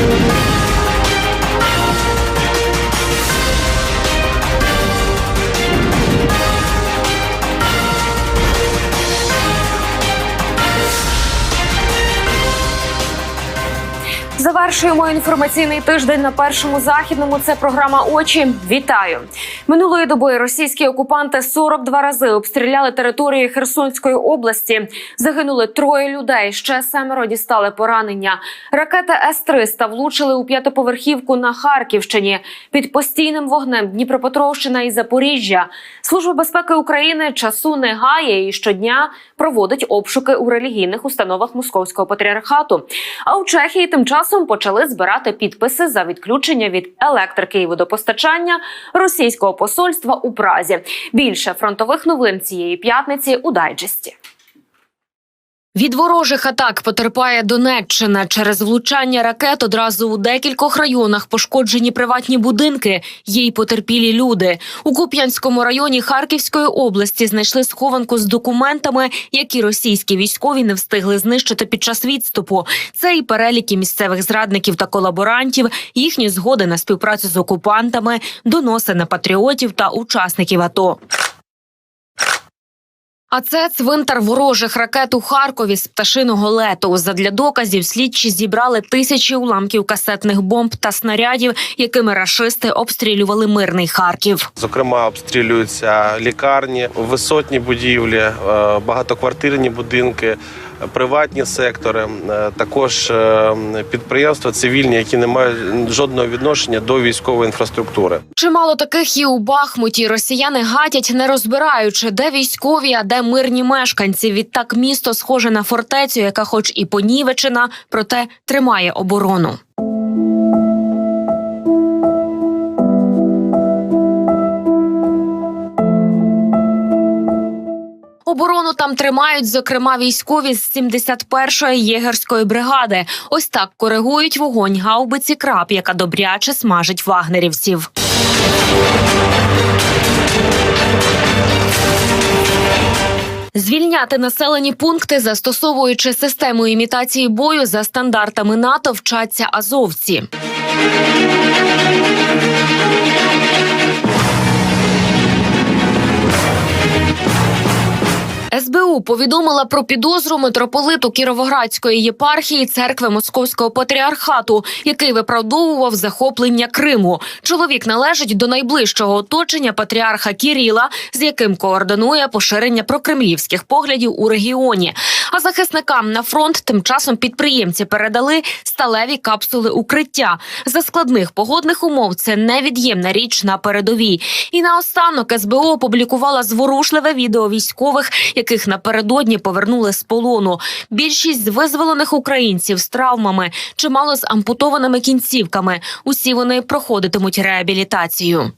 Thank you. Завершуємо інформаційний тиждень на першому західному. Це програма Очі. Вітаю минулої доби. Російські окупанти 42 рази обстріляли території Херсонської області. Загинули троє людей. Ще семеро дістали поранення. Ракети С-300 влучили у п'ятиповерхівку на Харківщині. Під постійним вогнем Дніпропетровщина і Запоріжжя. Служба безпеки України часу не гає і щодня проводить обшуки у релігійних установах московського патріархату. А у Чехії тим часом почали збирати підписи за відключення від електрики і водопостачання російського посольства у Празі. Більше фронтових новин цієї п'ятниці у дайджесті. Від ворожих атак потерпає Донеччина. Через влучання ракет одразу у декількох районах пошкоджені приватні будинки. Є й потерпілі люди. У Куп'янському районі Харківської області знайшли схованку з документами, які російські військові не встигли знищити під час відступу. Це і переліки місцевих зрадників та колаборантів, їхні згоди на співпрацю з окупантами, доноси на патріотів та учасників АТО. А це цвинтар ворожих ракет у Харкові з пташиного лету. Задля доказів слідчі зібрали тисячі уламків касетних бомб та снарядів, якими рашисти обстрілювали мирний Харків. Зокрема, обстрілюються лікарні, висотні будівлі, е, багатоквартирні будинки, приватні сектори, е, також е, підприємства цивільні, які не мають жодного відношення до військової інфраструктури. Чимало таких і у Бахмуті. Росіяни гатять, не розбираючи, де військові, а де мирні мешканці. Відтак місто схоже на фортецю, яка, хоч і понівечена, проте тримає оборону. Оборону там тримають, зокрема, військові з 71-ї єгерської бригади. Ось так коригують вогонь гаубиці краб, яка добряче смажить вагнерівців. Звільняти населені пункти, застосовуючи систему імітації бою за стандартами НАТО, вчаться азовці. СБУ повідомила про підозру митрополиту Кіровоградської єпархії церкви Московського патріархату, який виправдовував захоплення Криму. Чоловік належить до найближчого оточення патріарха Кіріла, з яким координує поширення прокремлівських поглядів у регіоні. А захисникам на фронт тим часом підприємці передали сталеві капсули укриття. За складних погодних умов це невід'ємна річ на передовій. І наостанок СБУ опублікувала зворушливе відео військових, яких напередодні повернули з полону. Більшість з визволених українців з травмами, чимало з ампутованими кінцівками. Усі вони проходитимуть реабілітацію.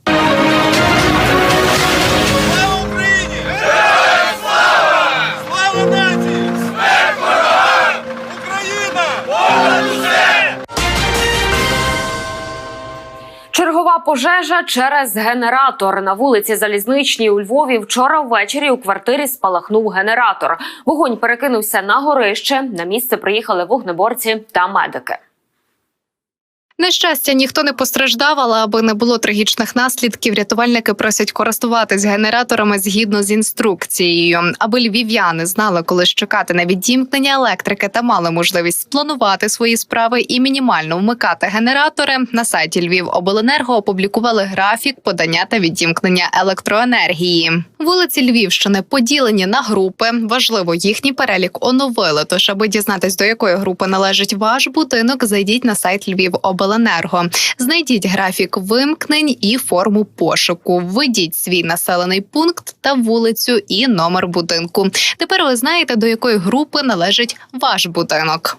Чергова пожежа через генератор на вулиці Залізничній у Львові. Вчора ввечері у квартирі спалахнув генератор. Вогонь перекинувся на горище. На місце приїхали вогнеборці та медики. На щастя, ніхто не постраждав, але аби не було трагічних наслідків, рятувальники просять користуватись генераторами згідно з інструкцією, аби львів'яни знали, коли чекати на відімкнення електрики та мали можливість спланувати свої справи і мінімально вмикати генератори. На сайті Львівобленерго опублікували графік подання та відімкнення електроенергії. Вулиці Львівщини поділені на групи. Важливо, їхній перелік оновили. Тож, аби дізнатись, до якої групи належить ваш будинок, зайдіть на сайт Львівобленерго. Знайдіть графік вимкнень і форму пошуку. Введіть свій населений пункт та вулицю і номер будинку. Тепер ви знаєте, до якої групи належить ваш будинок.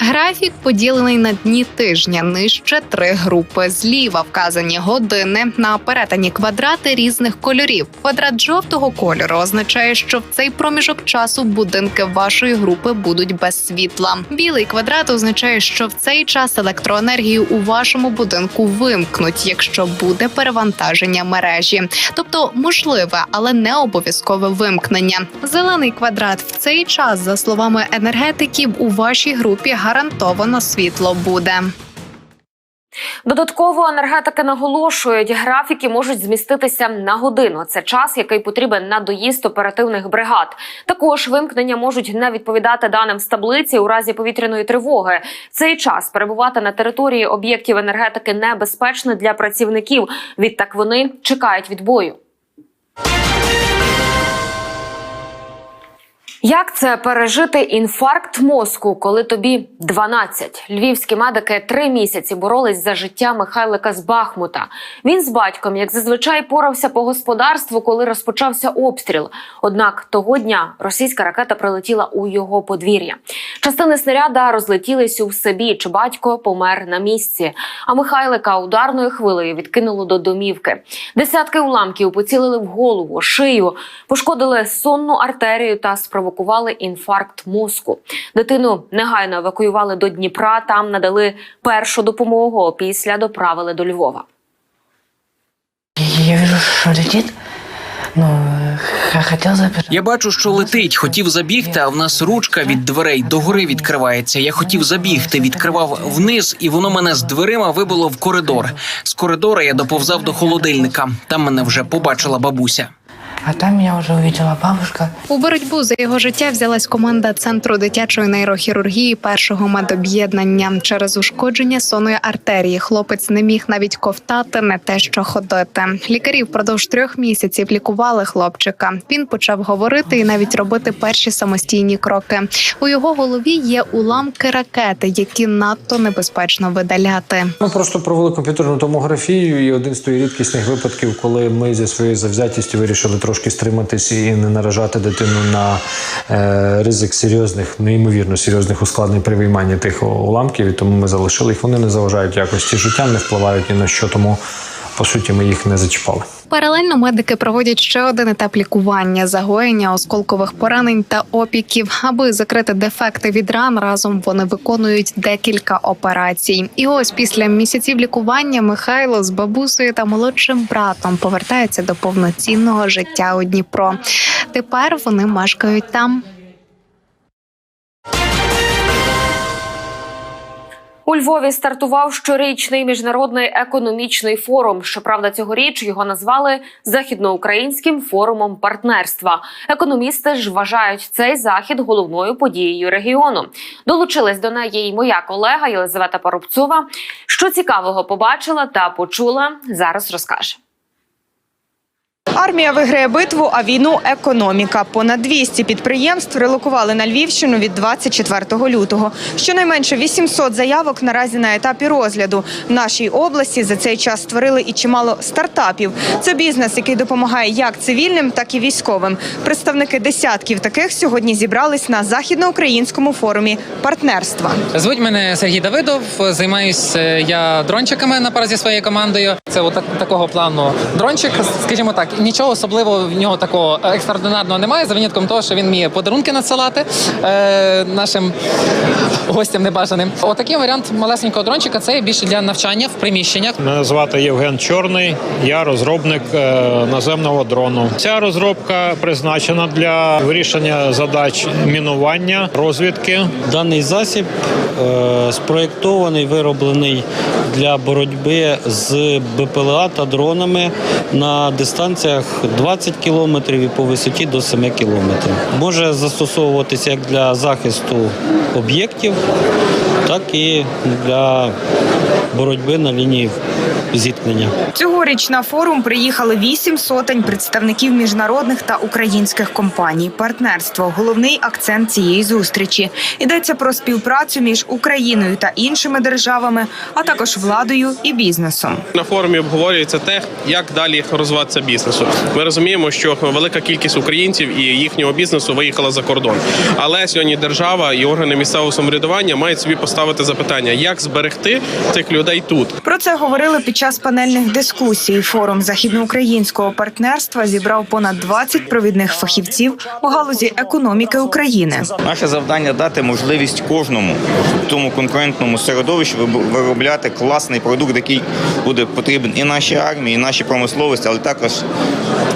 Графік поділений на дні тижня. Нижче три групи. Зліва вказані години на перетині квадрати різних кольорів. Квадрат жовтого кольору означає, що в цей проміжок часу будинки вашої групи будуть без світла. Білий квадрат означає, що в цей час електроенергію у вашому будинку вимкнуть, якщо буде перевантаження мережі, тобто можливе, але не обов'язкове вимкнення. Зелений квадрат в цей час, за словами енергетиків, у вашій групі гарантовано світло буде. Додатково енергетики наголошують, графіки можуть зміститися на годину. Це час, який потрібен на доїзд оперативних бригад. Також вимкнення можуть не відповідати даним з таблиці у разі повітряної тривоги. Цей час перебувати на території об'єктів енергетики небезпечно для працівників. Відтак вони чекають відбою. Як це пережити інфаркт мозку, коли тобі 12? Львівські медики три місяці боролись за життя Михайлика з Бахмута. Він з батьком, як зазвичай, порався по господарству, коли розпочався обстріл. Однак того дня російська ракета прилетіла у його подвір'я. Частини снаряда розлетілись у всебіч. Батько помер на місці. А Михайлика ударною хвилею відкинуло до домівки. Десятки уламків поцілили в голову, шию, пошкодили сонну артерію та спровокували інфаркт мозку. Дитину негайно евакуювали до Дніпра. Там надали першу допомогу. а Після доправили до Львова. Я вижу, что летит. Ну. Я бачу, що летить. Хотів забігти, а в нас ручка від дверей догори відкривається. Я хотів забігти, відкривав вниз, і воно мене з дверима вибило в коридор. З коридора я доповзав до холодильника. Там мене вже побачила бабуся. А там меня уже увидела бабушка. У боротьбу за його життя взялась команда центру дитячої нейрохірургії першого медоб'єднання. Через ушкодження сонної артерії хлопець не міг навіть ковтати, не те, що ходити. Лікарі впродовж трьох місяців лікували хлопчика. Він почав говорити і навіть робити перші самостійні кроки. У його голові є уламки ракети, які надто небезпечно видаляти. Ми просто провели комп'ютерну томографію, і один з тої рідкісних випадків, коли ми зі своєю завзятістю вирішили трошки стриматися і не наражати дитину на е, ризик серйозних, неймовірно серйозних ускладнень при вийманні тих уламків. І тому ми залишили їх. Вони не заважають якості життя, не впливають ні на що, тому по суті ми їх не зачіпали. Паралельно медики проводять ще один етап лікування загоєння осколкових поранень та опіків. Аби закрити дефекти від ран, разом вони виконують декілька операцій. І ось після місяців лікування Михайло з бабусею та молодшим братом повертається до повноцінного життя у Дніпро. Тепер вони мешкають там. У Львові стартував щорічний міжнародний економічний форум. Щоправда, цьогоріч його назвали західноукраїнським форумом партнерства. Економісти ж вважають цей захід головною подією регіону. Долучилась до неї й моя колега Єлизавета Парубцова. Що цікавого побачила та почула, зараз розкаже. Армія виграє битву, а війну економіка. Понад 200 підприємств релокували на Львівщину від 24 лютого. Щонайменше 800 заявок наразі на етапі розгляду. В нашій області за цей час створили і чимало стартапів. Це бізнес, який допомагає як цивільним, так і військовим. Представники десятків таких сьогодні зібрались на західноукраїнському форумі партнерства. Звуть мене Сергій Давидов. Займаюся я дрончиками на пару зі своєю командою. Це от такого плану дрончик, скажімо так. Нічого особливого в нього такого екстраординарного немає, за винятком того, що він вміє подарунки надсилати е, нашим гостям небажаним. Отакий варіант малесенького дрончика це більше для навчання в приміщеннях. Мене звати Євген Чорний, я розробник е, наземного дрону. Ця розробка призначена для вирішення задач мінування, розвідки. Даний засіб е, спроєктований, вироблений для боротьби з БПЛА та дронами на дистанціях 20 кілометрів і по висоті до 7 кілометрів. Може застосовуватися як для захисту об'єктів, так і для боротьби на лінії зіткнення. Цьогоріч на форум приїхали вісім сотень представників міжнародних та українських компаній. Партнерство головний акцент цієї зустрічі. Йдеться про співпрацю між Україною та іншими державами, а також владою і бізнесом. На форумі обговорюється те, як далі розвиватися бізнесу. Ми розуміємо, що велика кількість українців і їхнього бізнесу виїхала за кордон. Але сьогодні держава і органи місцевого самоврядування мають собі поставити запитання, як зберегти цих людей тут. Про це говорили під час панельних дискусій форум західноукраїнського партнерства зібрав понад 20 провідних фахівців у галузі економіки України. Наше завдання дати можливість кожному в тому конкурентному середовищі виробляти класний продукт, який буде потрібен і нашій армії, і нашій промисловості, але також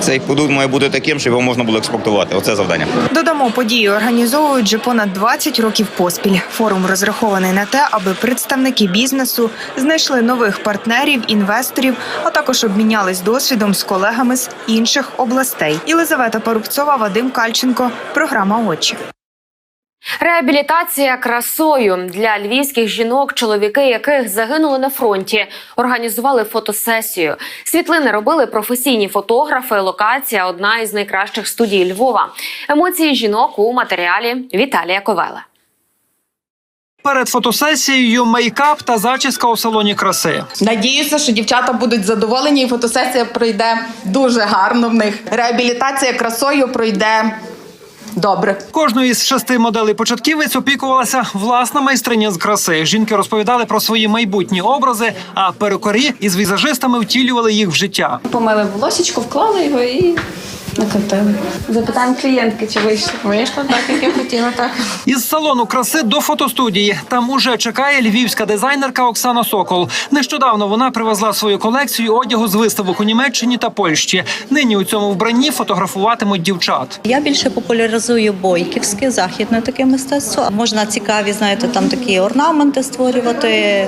цей продукт має бути таким, щоб його можна було експортувати. Оце завдання. Додамо, події організовують вже понад 20 років поспіль. Форум розрахований на те, аби представники бізнесу знайшли нових партнерів, інвесторів, а також обмінялись досвідом з колегами з інших областей. Єлизавета Парубцова, Вадим Кальченко. Програма очі. Реабілітація красою для львівських жінок, чоловіки яких загинули на фронті, організували фотосесію. Світлини робили професійні фотографи. Локація одна із найкращих студій Львова. Емоції жінок у матеріалі Віталія Ковела. Перед фотосесією мейкап та зачіска у салоні краси. Надіюся, що дівчата будуть задоволені, і фотосесія пройде дуже гарно в них. Реабілітація красою пройде добре. Кожною із шести моделей початківець опікувалася власна майстриня з краси. Жінки розповідали про свої майбутні образи, а перукарі із візажистами втілювали їх в життя. Помили волосічко, вклали його і накрутили. Запитаємо клієнтки, чи вийшло. Вийшло так, як я хотіла, так. Із салону краси до фотостудії. Там уже чекає львівська дизайнерка Оксана Сокол. Нещодавно вона привезла свою колекцію одягу з виставок у Німеччині та Польщі. Нині у цьому вбранні фотографуватимуть дівчат. Я більше популяризую бойківське західне таке мистецтво. Можна цікаві, знаєте, там такі орнаменти створювати,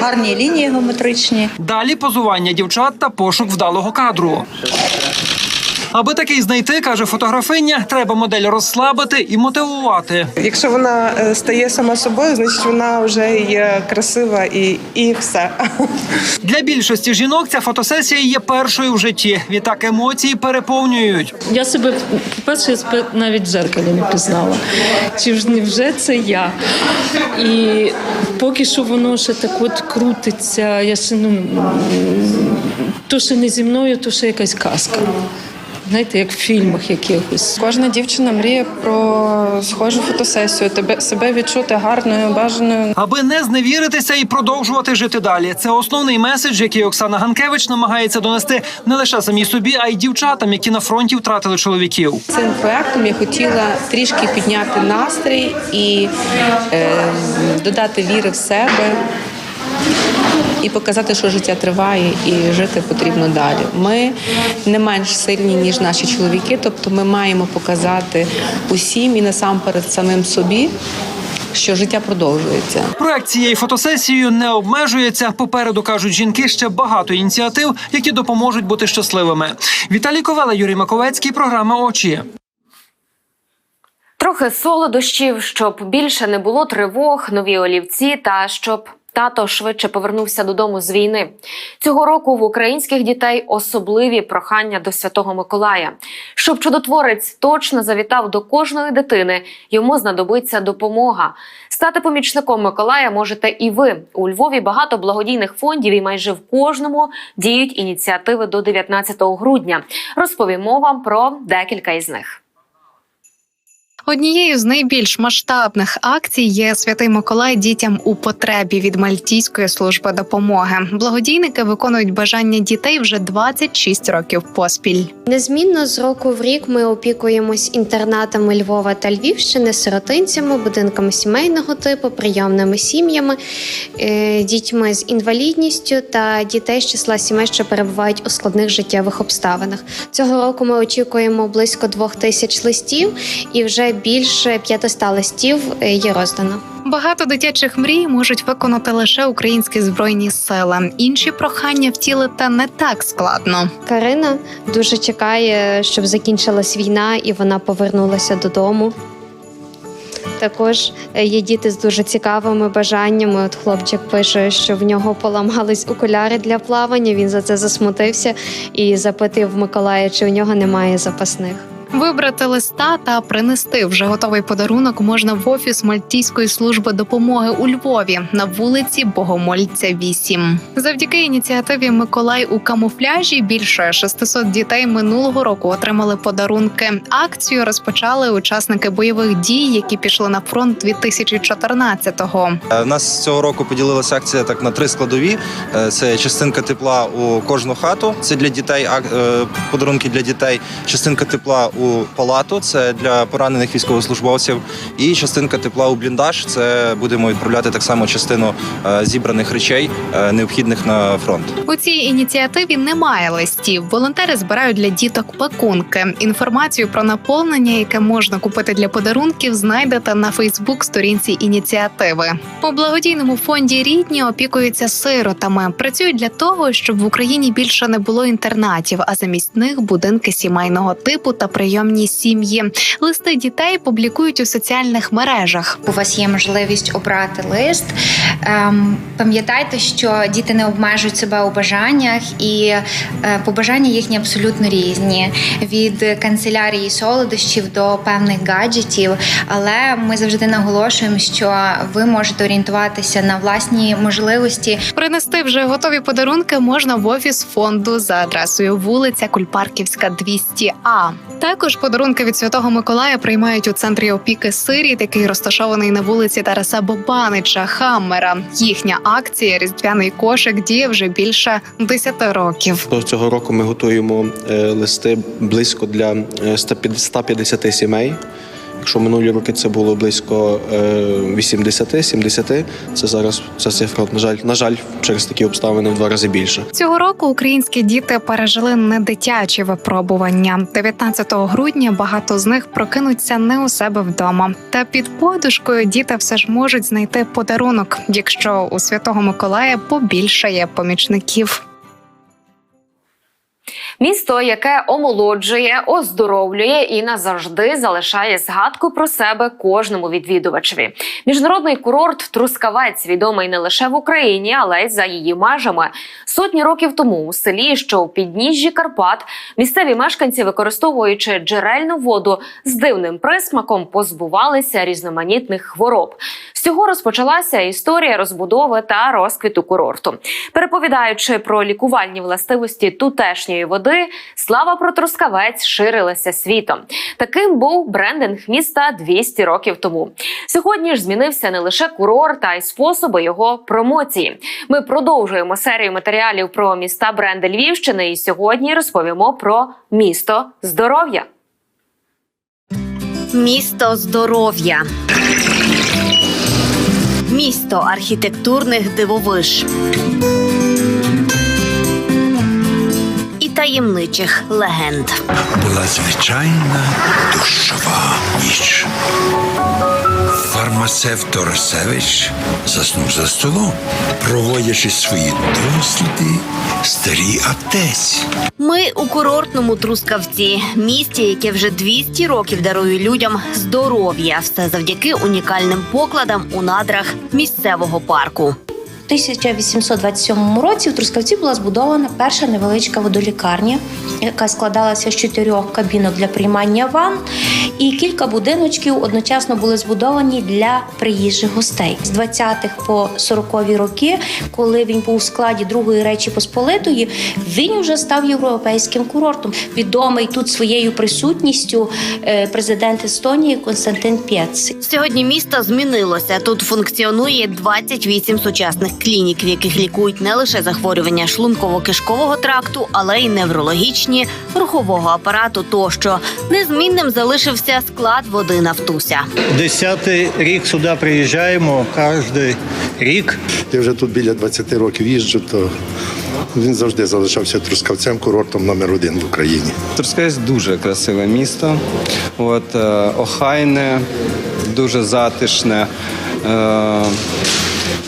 гарні лінії геометричні. Далі позування дівчат та пошук вдалого кадру. Аби такий знайти, каже фотографиня, треба модель розслабити і мотивувати. Якщо вона е, стає сама собою, значить вона вже є красива і, і все. Для більшості жінок ця фотосесія є першою в житті. Відтак емоції переповнюють. Я себе, по-перше, навіть в дзеркалі не пізнала. Чи ж не вже це я? І поки що воно ще так от крутиться. Я ще, ну, то, що не зі мною, то ще якась казка. Знаєте, як в фільмах якихось. Кожна дівчина мріє про схожу фотосесію, тебе себе відчути гарною, бажаною. Аби не зневіритися і продовжувати жити далі. Це основний меседж, який Оксана Ганкевич намагається донести не лише самій собі, а й дівчатам, які на фронті втратили чоловіків. Цим проектом я хотіла трішки підняти настрій і е, додати віри в себе. І показати, що життя триває, і жити потрібно далі. Ми не менш сильні ніж наші чоловіки, тобто ми маємо показати усім і насамперед самим собі, що життя продовжується. Проект цієї фотосесією не обмежується. Попереду кажуть жінки ще багато ініціатив, які допоможуть бути щасливими. Віталій Ковела, Юрій Маковецький, програма Очі. Трохи солодощів, щоб більше не було тривог, нові олівці та щоб тато швидше повернувся додому з війни. Цього року в українських дітей особливі прохання до Святого Миколая. Щоб чудотворець точно завітав до кожної дитини, йому знадобиться допомога. Стати помічником Миколая можете і ви. У Львові багато благодійних фондів, і майже в кожному діють ініціативи до 19 грудня. Розповімо вам про декілька із них. Однією з найбільш масштабних акцій є Святий Миколай дітям у потребі від Мальтійської служби допомоги. Благодійники виконують бажання дітей вже 26 років поспіль. Незмінно з року в рік ми опікуємось інтернатами Львова та Львівщини, сиротинцями, будинками сімейного типу, прийомними сім'ями, е, дітьми з інвалідністю та дітей з числа сімей, що перебувають у складних життєвих обставинах. Цього року ми очікуємо близько двох тисяч листів, і вже більше 500 листів е, є роздано. Багато дитячих мрій можуть виконати лише українські збройні сили. Інші прохання втілити не так складно. Карина дуже чекає, щоб закінчилась війна і вона повернулася додому. Також е, є діти з дуже цікавими бажаннями. От хлопчик пише, що в нього поламались окуляри для плавання. Він за це засмутився і запитив Миколая, чи у нього немає запасних. Вибрати листа та принести вже готовий подарунок можна в офіс Мальтійської служби допомоги у Львові на вулиці Богомольця 8. Завдяки ініціативі Миколай у камуфляжі більше 600 дітей минулого року отримали подарунки. Акцію розпочали учасники бойових дій, які пішли на фронт 2014-го. Е, У нас цього року поділилася акція так на три складові. Е, Це частинка тепла у кожну хату. Це для дітей е, подарунки для дітей. Частинка тепла у палату. Це для поранених військовослужбовців. І частинка тепла у бліндаж. Це будемо відправляти так само частину е, зібраних речей, е, необхідних на фронт. У цій ініціативі немає листів. Волонтери збирають для діток пакунки. Інформацію про наповнення, яке можна купити для подарунків, знайдете на Фейсбук-сторінці ініціативи. У благодійному фонді рідні опікуються сиротами. Працюють для того, щоб в Україні більше не було інтернатів, а замість них будинки сімейного типу та прийомні сім'ї. Листи дітей публікують у соціальних мережах. У вас є можливість обрати лист. Ем, пам'ятайте, що діти не обмежують себе у бажаннях, і е, побажання їхні абсолютно різні від канцелярії солодощів до певних гаджетів. Але ми завжди наголошуємо, що ви можете орієнтуватися на власні можливості. Принести вже готові подарунки можна в офіс фонду за адресою вулиця Кульпарківська, 200А. Також подарунки від Святого Миколая приймають у центрі опіки сиріт, який розташований на вулиці Тараса Бобанича Хаммера. Їхня акція Різдвяний кошик діє вже більше 10 років. Цього року ми готуємо е, листи близько для е, 150 сімей. Якщо минулі роки це було близько е, 80-70, це зараз ця цифра, на жаль, на жаль, через такі обставини в два рази більше. Цього року українські діти пережили не дитячі випробування. 19 грудня багато з них прокинуться не у себе вдома. Та під подушкою діти все ж можуть знайти подарунок, якщо у святого Миколая побільшає помічників. Місто, яке омолоджує, оздоровлює і назавжди залишає згадку про себе кожному відвідувачеві. Міжнародний курорт Трускавець відомий не лише в Україні, але й за її межами. Сотні років тому у селі, що у підніжжі Карпат, місцеві мешканці, використовуючи джерельну воду з дивним присмаком, позбувалися різноманітних хвороб. З цього розпочалася історія розбудови та розквіту курорту. Переповідаючи про лікувальні властивості тутешньої води, слава про Трускавець ширилася світом. Таким був брендинг міста 200 років тому. Сьогодні ж змінився не лише курорт, а й способи його промоції. Ми продовжуємо серію матеріалів про міста бренди Львівщини. І сьогодні розповімо про місто здоров'я. Місто здоров'я. Місто архітектурних дивовиж. Таємничих легенд. Була звичайна дощова ніч. Фармацевт Торосевич заснув за столом, проводячи свої досліди старій аптеці. Ми у курортному Трускавці, місті, яке вже 200 років дарує людям здоров'я, все завдяки унікальним покладам у надрах місцевого парку. У 1827 році в Трускавці була збудована перша невеличка водолікарня, яка складалася з чотирьох кабінок для приймання ванн, і кілька будиночків одночасно були збудовані для приїжджих гостей. З 20-х по 40-ві роки, коли він був у складі Другої Речі Посполитої, він вже став європейським курортом. Відомий тут своєю присутністю е, президент Естонії Константин Пєц. Сьогодні місто змінилося. Тут функціонує 28 сучасних клінік, в яких лікують не лише захворювання шлунково-кишкового тракту, але й неврологічні, рухового апарату тощо. Незмінним залишився склад води Нафтуся. Десятий рік сюди приїжджаємо кожен рік. Я вже тут біля 20 років їжджу, то він завжди залишався трускавцем, курортом номер один в Україні. Трускавець дуже красиве місто. От, е, охайне, дуже затишне. Е,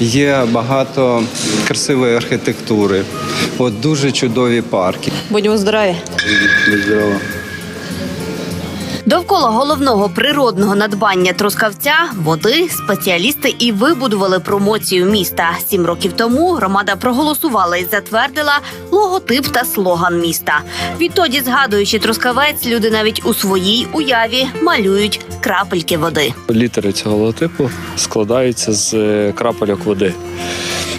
є багато красивої архітектури. От, дуже чудові парки. Будьмо здорові. Будьмо здорова. Довкола головного природного надбання Трускавця води спеціалісти і вибудували промоцію міста. Сім років тому громада проголосувала і затвердила логотип та слоган міста. Відтоді, згадуючи Трускавець, люди навіть у своїй уяві малюють крапельки води. Літери цього логотипу складаються з е, крапельок води.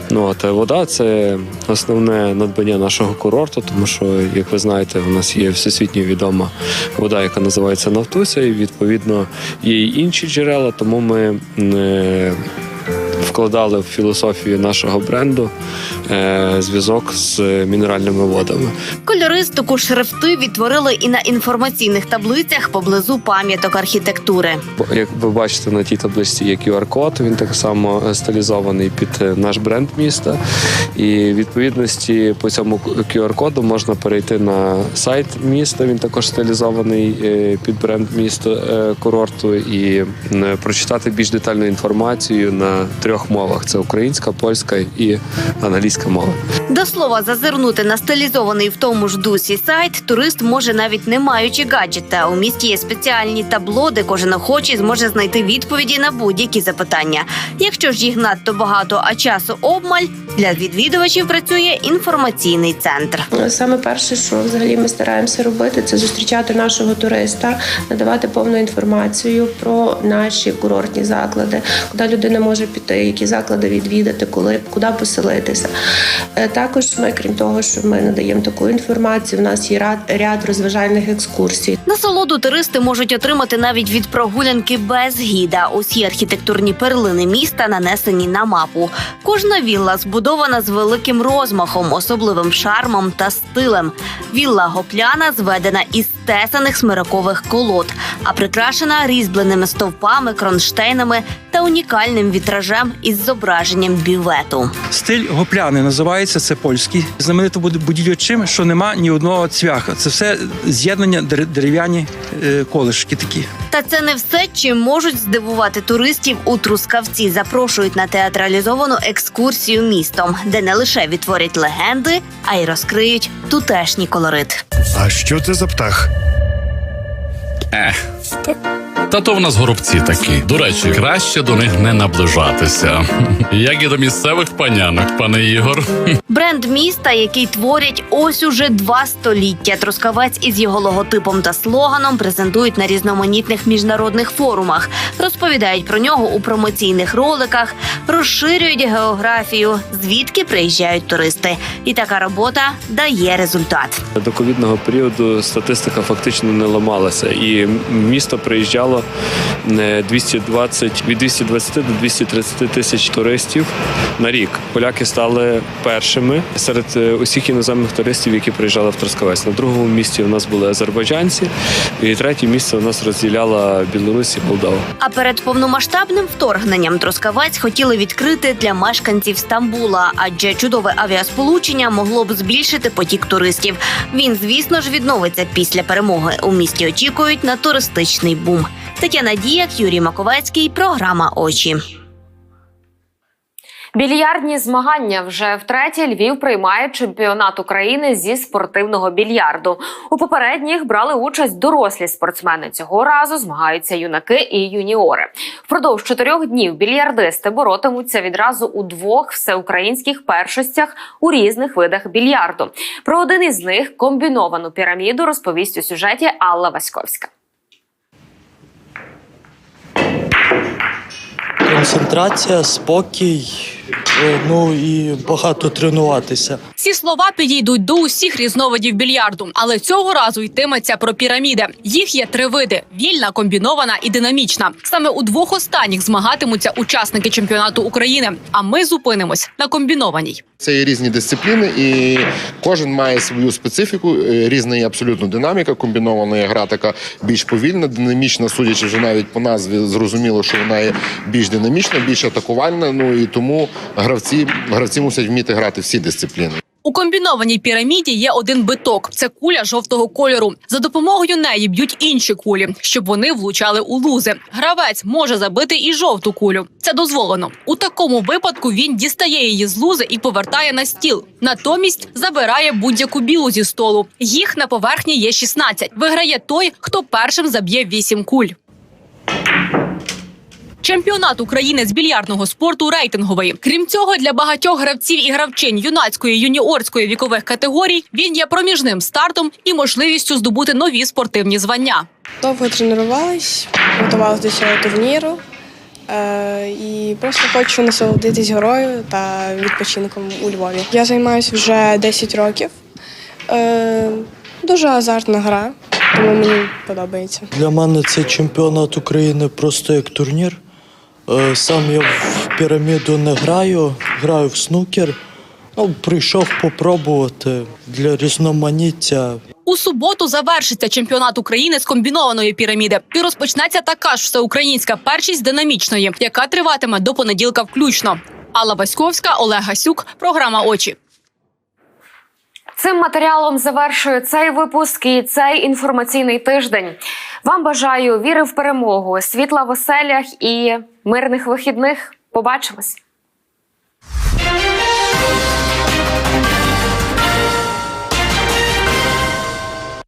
Ну, от, е, вода це основне надбання нашого курорту, тому що, як ви знаєте, у нас є всесвітньо відома вода, яка називається Нафтуся, і відповідно є й інші джерела, тому ми е, вкладали в філософію нашого бренду е, зв'язок з мінеральними водами. Кольористику шрифти відтворили і на інформаційних таблицях поблизу пам'яток архітектури. Як ви бачите на тій табличці є QR-код, він так само е, стилізований під е, наш бренд міста. І відповідності по цьому QR-коду можна перейти на сайт міста. Він також стилізований під бренд міста курорту і прочитати більш детальну інформацію на трьох мовах: це українська, польська і англійська мова. До слова, зазирнути на стилізований в тому ж дусі сайт турист може навіть не маючи гаджета. У місті є спеціальні табло, де кожен охочий зможе знайти відповіді на будь-які запитання. Якщо ж їх надто багато, а часу обмаль для відвідувачів працює інформаційний центр. Саме перше, що взагалі ми стараємося робити, це зустрічати нашого туриста, надавати повну інформацію про наші курортні заклади, куди людина може піти, які заклади відвідати, коли куди поселитися. Е, Також ми, крім того, що ми надаємо таку інформацію, у нас є ряд, ряд розважальних екскурсій. Насолоду туристи можуть отримати навіть від прогулянки без гіда. Усі архітектурні перлини міста нанесені на мапу. Кожна вілла збудована з великим розмахом, особливим шармом та стилем. Вілла Гопляна зведена із тесаних смиракових колод, а прикрашена різьбленими стовпами, кронштейнами та унікальним вітражем із зображенням бювету. Стиль гопляни називається це польський. Знаменито буде будівлю чим, що нема ні одного цвяха. Це все з'єднання дерев'яні е, колишки такі. Та це не все, чим можуть здивувати туристів у Трускавці. Запрошують на театралізовану екскурсію містом, де не лише відтворять легенди, а й розкриють тутешній колорит. А що це за птах? Ех, та, то в нас горобці такі. До речі, краще до них не наближатися. Як і до місцевих панянок, пане Ігор. Бренд міста, який творять ось уже два століття. Трускавець із його логотипом та слоганом презентують на різноманітних міжнародних форумах, розповідають про нього у промоційних роликах, розширюють географію, звідки приїжджають туристи. І така робота дає результат. До ковідного періоду статистика фактично не ламалася, і місто приїжджало е, 220, від 220 до 230 тисяч туристів на рік. Поляки стали першими серед е, усіх іноземних туристів, які приїжджали в Трускавець. На другому місці у нас були азербайджанці, і третє місце у нас розділяла Білорусь і Молдова. А перед повномасштабним вторгненням Трускавець хотіли відкрити для мешканців Стамбула, адже чудове авіасполучення могло б збільшити потік туристів. Він, звісно ж, відновиться після перемоги. У місті очікують на туристичний бум. Тетяна Діяк, Юрій Маковецький, програма Очі. Більярдні змагання вже втретє Львів приймає чемпіонат України зі спортивного більярду. У попередніх брали участь дорослі спортсмени. Цього разу змагаються юнаки і юніори. Впродовж чотирьох днів більярдисти боротимуться відразу у двох всеукраїнських першостях у різних видах більярду. Про один із них комбіновану піраміду розповість у сюжеті Алла Васьковська. Концентрація, спокій, ну і багато тренуватися. Ці слова підійдуть до усіх різновидів більярду, але цього разу йтиметься про піраміди. Їх є три види: вільна, комбінована і динамічна. Саме у двох останніх змагатимуться учасники чемпіонату України. А ми зупинимось на комбінованій. Це є різні дисципліни, і кожен має свою специфіку. е, Різна є абсолютно динаміка. Комбінована є гра така більш повільна, динамічна, судячи вже навіть по назві, зрозуміло, що вона є більш динамічна, більш атакувальна. Ну і тому гравці, гравці мусять вміти грати всі дисципліни. У комбінованій піраміді є один биток. Це куля жовтого кольору. За допомогою неї б'ють інші кулі, щоб вони влучали у лузи. Гравець може забити і жовту кулю. Це дозволено. У такому випадку він дістає її з лузи і повертає на стіл. Натомість забирає будь-яку білу зі столу. Їх на поверхні є 16. Виграє той, хто першим заб'є 8 куль. Чемпіонат України з більярдного спорту рейтинговий. Крім цього, для багатьох гравців і гравчинь юнацької юніорської вікових категорій він є проміжним стартом і можливістю здобути нові спортивні звання. Довго тренувалась, готувалася до цього турніру е, і просто хочу насолодитись горою та відпочинком у Львові. Я займаюся вже 10 років. Е, дуже азартна гра, тому мені подобається. Для мене це чемпіонат України просто як турнір. Е, Сам я в піраміду не граю, граю в снукер. Ну, прийшов попробувати для різноманіття. У суботу завершиться чемпіонат України з комбінованої піраміди. І розпочнеться така ж всеукраїнська першість динамічної, яка триватиме до понеділка включно. Алла Васьковська, Олег Гасюк, програма Очі. Цим матеріалом завершую цей випуск і цей інформаційний тиждень. Вам бажаю віри в перемогу, світла в оселях і мирних вихідних. Побачимось.